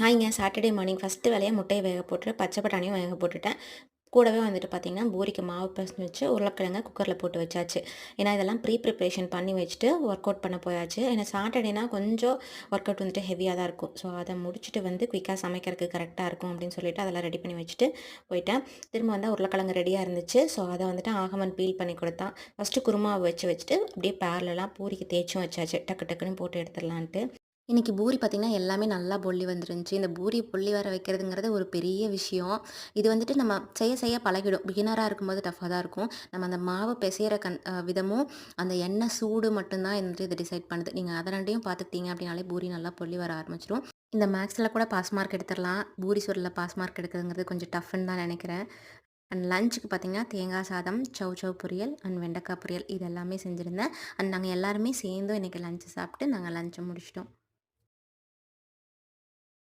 ஹாய்ங்க Saturday morning first வேலையாக முட்டையை வேக போட்டு பச்சை பட்டாணியும் வேக போட்டுட்டேன். கூடவே வந்துட்டு பார்த்திங்கன்னா பூரிக்கு மாவு பசங்க வச்சு உருளைக்கிழங்க குக்கரில் போட்டு வச்சாச்சு. ஏன்னா இதெல்லாம் ப்ரீ ப்ரிப்ரேஷன் பண்ணி வச்சுட்டு ஒர்க் அவுட் பண்ண போயாச்சு. ஏன்னா சாட்டர்டேனா கொஞ்சம் ஒர்க் அவுட் வந்துட்டு ஹெவியாக தான் இருக்கும். ஸோ அதை முடிச்சுட்டு வந்து குயிக்காக சமைக்கிறதுக்கு கரெக்டாக இருக்கும் அப்படின்னு சொல்லிட்டு அதெல்லாம் ரெடி பண்ணி வச்சுட்டு போயிட்டேன். திரும்ப வந்து உருளைக்கிழங்கு ரெடியாக இருந்துச்சு. ஸோ அதை வந்துட்டு ஆகமன் பீல் பண்ணி கொடுத்தான். ஃபஸ்ட்டு குருமாவை வச்சு வச்சுட்டு அப்படியே பேரலெலாம் பூரிக்கு தேய்ச்சும் வச்சாச்சு. டக்கு டக்குன்னு போட்டு எடுத்துடலான்ட்டு. இன்றைக்கி பூரி பார்த்திங்கன்னா எல்லாமே நல்லா பொல்லி வந்துருந்துச்சு. இந்த பூரி பொல்லி வர வைக்கிறதுங்கிறது ஒரு பெரிய விஷயம். இது வந்துட்டு நம்ம செய்ய செய்ய பழகிடும். பிகினராக இருக்கும்போது டஃப்பாக தான் இருக்கும். நம்ம அந்த மாவு பிசைகிற கண் விதமும் அந்த எண்ணெய் சூடு மட்டும்தான் வந்துட்டு இதை டிசைட் பண்ணுது. நீங்கள் அதை ரெண்டையும் பார்த்துக்கிட்டீங்க அப்படின்னாலே பூரி நல்லா பொல்லி வர ஆரம்பிச்சிடும் இந்த மேக்ஸில் கூட பாஸ் மார்க் எடுத்துடலாம் பூரி சூரில் பாஸ் மார்க் எடுக்கிறதுங்கிறது கொஞ்சம் டஃப்னு தான் நினைக்கிறேன். அண்ட் லஞ்சுக்கு பார்த்திங்கன்னா தேங்காய் சாதம் சவ் சவ் பொரியல் அண்ட் வெண்டைக்காய் பொரியல். இது எல்லாமே செஞ்சுருந்தேன். அண்ட் நாங்கள் எல்லாருமே சேர்ந்து இன்றைக்கி லஞ்சு சாப்பிட்டு நாங்கள் லஞ்சை முடிச்சிட்டோம்.